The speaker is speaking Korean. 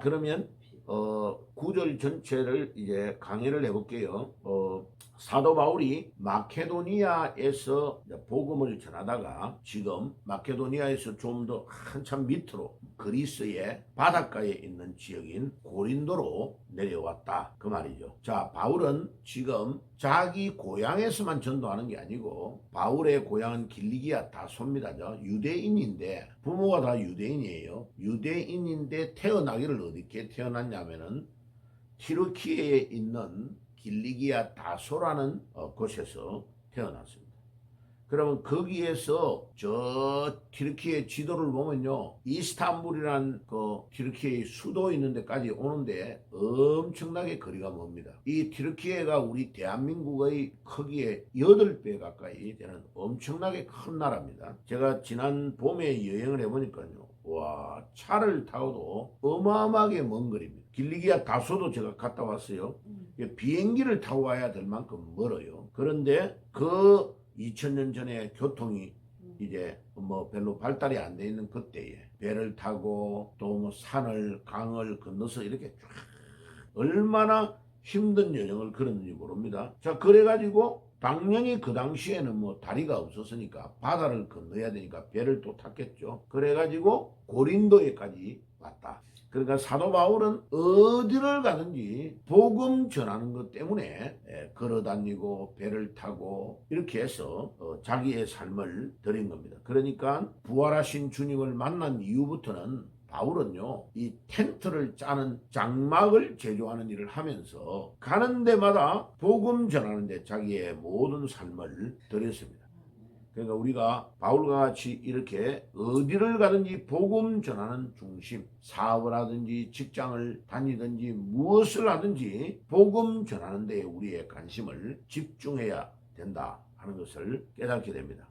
그러면 어, 구절 전체를 이제 강의를 해볼게요. 어, 사도 바울이 마케도니아에서 복음을 전하다가 지금 마케도니아에서 좀 더 한참 밑으로 그리스의 바닷가에 있는 지역인 고린도로 내려왔다. 그 말이죠. 자, 바울은 지금 자기 고향에서만 전도하는 게 아니고 바울의 고향은 길리기아. 저 유대인인데 부모가 다 유대인이에요. 유대인인데 태어나기를 어디게 태어났냐면은 티르키에 있는 길리기아 다소라는 어, 곳에서 태어났습니다. 그러면 거기에서 저 티르키의 지도를 보면요. 이스탄불이라는 그 티르키의 수도 있는 데까지 오는데 엄청나게 거리가 멉니다. 이 티르키예가 우리 대한민국의 크기의 8배 가까이 되는 엄청나게 큰 나라입니다. 제가 지난 봄에 여행을 해보니까요. 와, 차를 타고도 어마어마하게 먼 거리입니다. 길리기아 다소도 제가 갔다 왔어요. 이게 비행기를 타고 와야 될 만큼 멀어요. 그런데 그 2000년 전에 교통이 이제 뭐 별로 발달이 안 돼 있는 그때에 배를 타고 또 뭐 산을 강을 건너서 이렇게 쫙 얼마나 힘든 여정을 걸었는지 모릅니다. 자 그래가지고 당연히 그 당시에는 뭐 다리가 없었으니까 바다를 건너야 되니까 배를 또 탔겠죠. 그래가지고 고린도에까지 왔다. 그러니까 사도 바울은 어디를 가든지 복음 전하는 것 때문에 예, 걸어 다니고 배를 타고 이렇게 해서 어, 자기의 삶을 드린 겁니다. 그러니까 부활하신 주님을 만난 이후부터는 바울은요, 이 텐트를 짜는 장막을 제조하는 일을 하면서 가는 데마다 복음 전하는 데 자기의 모든 삶을 드렸습니다. 그러니까 우리가 바울과 같이 이렇게 어디를 가든지 복음 전하는 중심, 사업을 하든지 직장을 다니든지 무엇을 하든지 복음 전하는 데 우리의 관심을 집중해야 된다 하는 것을 깨닫게 됩니다.